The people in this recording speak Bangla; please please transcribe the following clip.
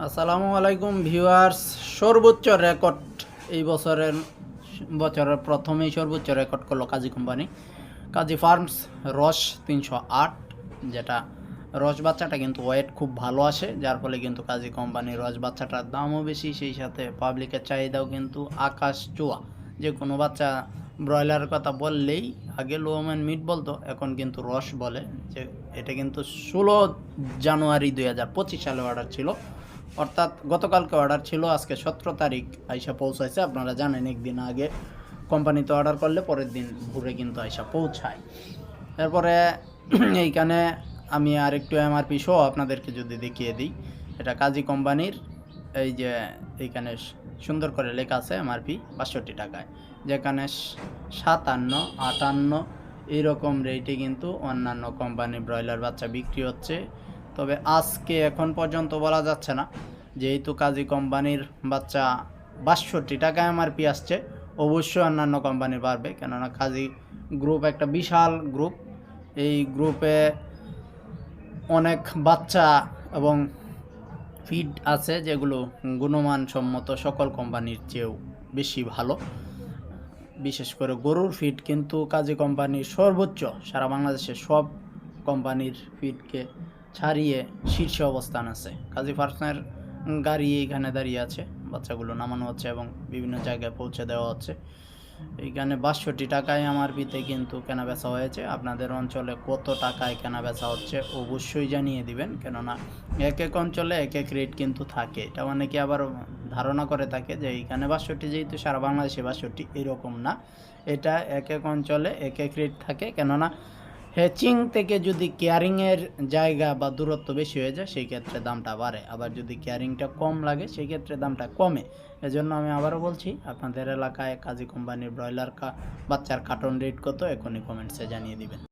আসসালামু আলাইকুম ভিউয়ার্স, সর্বোচ্চ রেকর্ড এই বছরের বছরের প্রথমেই সর্বোচ্চ রেকর্ড করল কাজী কোম্পানি। কাজী ফার্মস রস তিনশো আট, যেটা রস বাচ্চাটা কিন্তু ওয়েট খুব ভালো আসে, যার ফলে কিন্তু কাজী কোম্পানির রস বাচ্চাটার দামও বেশি, সেই সাথে পাবলিকের চাহিদাও কিন্তু আকাশ চোয়া যে কোনো বাচ্চা ব্রয়লারের কথা বললেই, আগে লোম্যান মিট বলতো, এখন কিন্তু রস বলে। যে এটা কিন্তু ষোলো জানুয়ারি দুই হাজার পঁচিশ সালে অর্ডার ছিল। অর্থাৎ গতকালকে অর্ডার ছিল, আজকে সতেরো তারিখ আইসা পৌঁছাইছে। আপনারা জানেন, একদিন আগে কোম্পানিতে অর্ডার করলে পরের দিন ভোরে কিন্তু আইসা পৌঁছায়। এরপরে এইখানে আমি আর একটু এমআরপি শো আপনাদেরকে যদি দেখিয়ে দিই, এটা কাজী কোম্পানির এই যে এইখানে সুন্দর করে লেখা আছে এমআরপি বাষট্টি টাকায়, যেখানে সাতান্ন, আটান্ন এইরকম রেটে কিন্তু অন্যান্য কোম্পানি ব্রয়লার বাচ্চা বিক্রি হচ্ছে। তবে আজকে এখন পর্যন্ত বলা যাচ্ছে না, যেহেতু কাজী কোম্পানির বাচ্চা বাষট্টি টাকা এমআরপি আসছে, অবশ্যই অন্যান্য কোম্পানি বাড়বে, কেননা কাজী গ্রুপ একটা বিশাল গ্রুপ এই গ্রুপে অনেক বাচ্চা এবং ফিড আছে, যেগুলো গুণমানসম্মত সকল কোম্পানির চেয়েও বেশি ভালো। বিশেষ করে গরুর ফিড কিন্তু কাজী কোম্পানির সর্বোচ্চ, সারা বাংলাদেশে সব কোম্পানির ফিডকে ছাড়িয়ে শীর্ষে অবস্থান আছে। কাজী ফার্সনের গাড়ি এখানে দাঁড়িয়ে আছে, বাচ্চাগুলো নামানো হচ্ছে এবং বিভিন্ন জায়গায় পৌঁছে দেওয়া হচ্ছে। এইখানে বাষট্টি টাকায় আমার পিতে কিন্তু কেনা বেচা হয়েছে। আপনাদের অঞ্চলে কত টাকায় কেনা বেচা হচ্ছে অবশ্যই জানিয়ে দিবেন, কেননা এক এক অঞ্চলে এক এক রেট কিন্তু থাকে। এটা অনেকে আবার ধারণা করে থাকে যে এইখানে বাষট্টি যেহেতু সারা বাংলাদেশে বাষট্টি এরকম না, এটা এক এক অঞ্চলে এক এক রেট থাকে। কেননা হ্যাচিং থেকে যদি কেয়ারিংয়ের জায়গা বা দূরত্ব বেশি হয়ে যায় সেই ক্ষেত্রে দামটা বাড়ে। আবার যদি কেয়ারিংটা কম লাগে সেই ক্ষেত্রে দামটা কমে। এজন্য আমি আবারও বলছি, আপনাদের এলাকায় কাজী কোম্পানির ব্রয়লার কা বাচ্চার কার্টন রেট কত? এখনই কমেন্টসে জানিয়ে দিবেন।